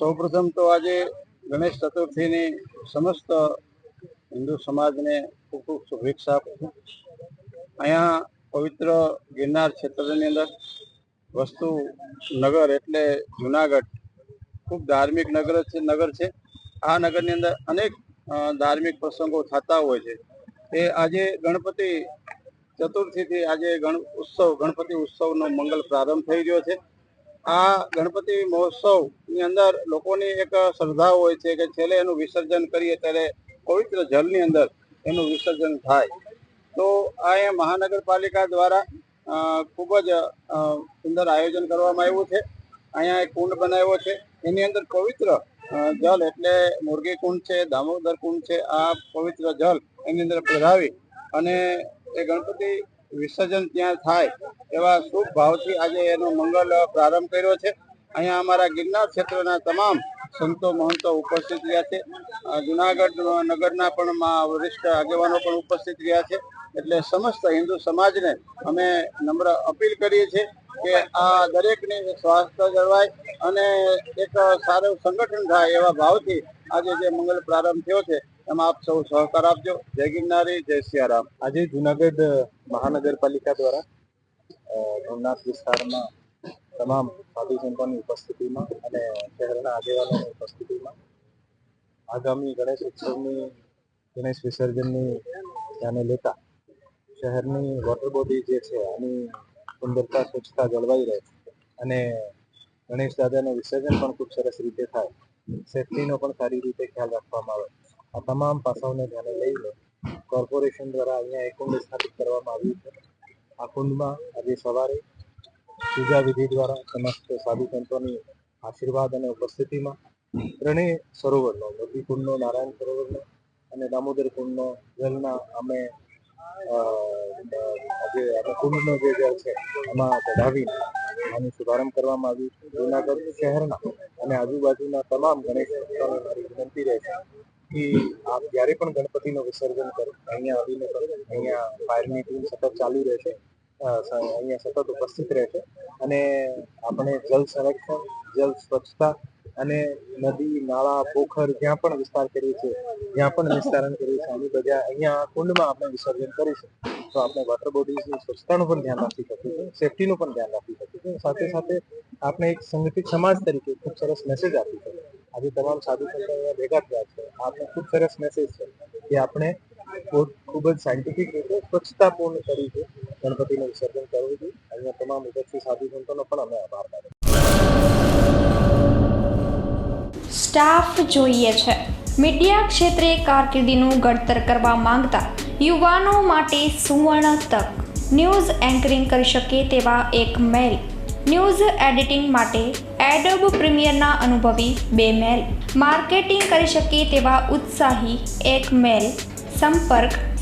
સૌપ્રથમ તો આજે ગણેશ ચતુર્થીની સમસ્ત હિન્દુ સમાજને ખૂબ ખૂબ શુભેચ્છા આપું છું. અહીંયા પવિત્ર ગિરનાર ક્ષેત્રની અંદર વસ્તુ નગર એટલે જુનાગઢ. ખૂબ ધાર્મિક નગર છે નગર છે. આ નગરની અંદર અનેક ધાર્મિક પ્રસંગો થતા હોય છે. એ આજે ગણપતિ ચતુર્થીથી આજે ગણ ઉત્સવ, ગણપતિ ઉત્સવનો મંગલ પ્રારંભ થઈ રહ્યો છે. આ ગણપતિ મહોત્સવની અંદર લોકોની એક શ્રદ્ધા હોય છે કે છેલ્લે એનું વિસર્જન કરીએ ત્યારે પવિત્ર જળની અંદર એનું વિસર્જન થાય. તો આ અહીંયા મહાનગરપાલિકા દ્વારા ખૂબ જ સુંદર આયોજન કરવામાં આવ્યું છે. અહીંયા એક કુંડ બનાવ્યો છે. એની અંદર પવિત્ર જલ એટલે મુરગી કુંડ છે, દામોદર કુંડ છે, આ પવિત્ર જળ એની અંદર પધરાવી અને એ ગણપતિ વિસર્જન ત્યાં થાય. એવા શુભ ભાવથી આજે એનો મંગલ પ્રારંભ કર્યો છે. અહીંયા અમારા ગિરનાર ક્ષેત્રના તમામ સંતો મહંતો ઉપસ્થિત રહ્યા છે. જુનાગઢ નગરના પણ વરિષ્ઠ આગેવાનો પણ ઉપસ્થિત રહ્યા છે. એટલે સમસ્ત હિન્દુ સમાજને અમે નમ્ર અપીલ કરીએ છીએ કે આ દરેકને સ્વાસ્થ્ય જળવાય અને એક સારું સંગઠન થાય એવા ભાવથી આજે જે મંગલ પ્રારંભ થયો છે, એમાં આપ સૌ સહકાર આપજો. જય ગિરનારી, જય સિયારામ. આજે જુનાગઢ મહાનગરપાલિકા દ્વારા ભવનાથ વિસ્તારમાં તમામ સાધુ ઉપસ્થિતિમાં અને શહેરના આગેવાનોની ઉપસ્થિતિમાં આગામી ગણેશ ઉત્સવની, ગણેશ વિસર્જનની ધ્યાને લેતા શહેરની વોટર બોડી જે છે, આની સુંદરતા, સ્વચ્છતા જળવાઈ રહે અને ગણેશ દાદાનું વિસર્જન પણ ખૂબ સરસ રીતે થાય. સેફટીનો પણ સારી રીતે ખ્યાલ રાખવામાં આવે. આ તમામ પાસાઓને ધ્યાને લઈને કોર્પોરેશન દ્વારા અહીંયા એક સ્થાપિત કરવામાં આવ્યું છે. આ કુંડમાં આજે સવારે પૂજા વિધિ દ્વારા સમસ્ત સાધુ સંતોની આશીર્વાદ અને ઉપસ્થિતિમાં ત્રણેય સરોવરનો મોતી કુંડનો નારાયણ સરોવરનો અને દામોદર કુંડનો જલના અમે અ, આજે આપણે કુંડનો જે જળ છે એમાં ચઢાવીને આનું શુભારંભ કરવામાં આવ્યું છે. જુનાગઢ શહેરના અને આજુબાજુના તમામ ગણેશ ભક્તોને મારી વિનંતી રહેશે કે આપ જ્યારે પણ ગણપતિનું વિસર્જન કરો અહીંયા આવીને કરો. અહીંયા ફાયરની ટીમ સતત ચાલુ રહેશે અહીંયા સતત ઉપસ્થિત રહેશે અને આપણે જલ સંરક્ષણ, જલ સ્વચ્છતા અને નદી, નાળા, પોખર જ્યાં પણ વિસ્તાર કરીએ છીએ, જ્યાં પણ વિસ્તારણ કરીએ છીએ, આની બધા અહીંયા કુંડમાં આપણે વિસર્જન કરીશું. તો આપણે વોટર બોડીઝની સ્વચ્છતાનું પણ ધ્યાન રાખી શકીશું સેફટીનું પણ ધ્યાન રાખી શકીશું સાથે સાથે આપણે એક સંગઠિત સમાજ તરીકે ખૂબ સરસ મેસેજ આપી શકીએ આજે તમામ સાધુ સંતો અહીંયા ભેગા થયા છે. આ આપણે ખૂબ સરસ મેસેજ છે કે આપણે ખૂબ જ સાયન્ટિફિક રીતે સ્વચ્છતાપૂર્ણ તરીકે ગણપતિનું વિસર્જન કરવું જોઈએ. અહીંયા તમામ ઉપસ્થિત સાધુ સંતોનો પણ અમે આભાર માનીએ સ્ટાફ જોઈએ છે. મીડિયા ક્ષેત્રે કારકિર્દીનું ઘડતર કરવા માંગતા યુવાનો માટે સુવર્ણ તક. ન્યૂઝ એન્કરિંગ કરી શકે તેવા એક મેલ. ન્યૂઝ એડિટિંગ માટે એડોબ પ્રીમિયરના અનુભવી બે મેલ. માર્કેટિંગ કરી શકે તેવા ઉત્સાહી એક મેલ. સંપર્ક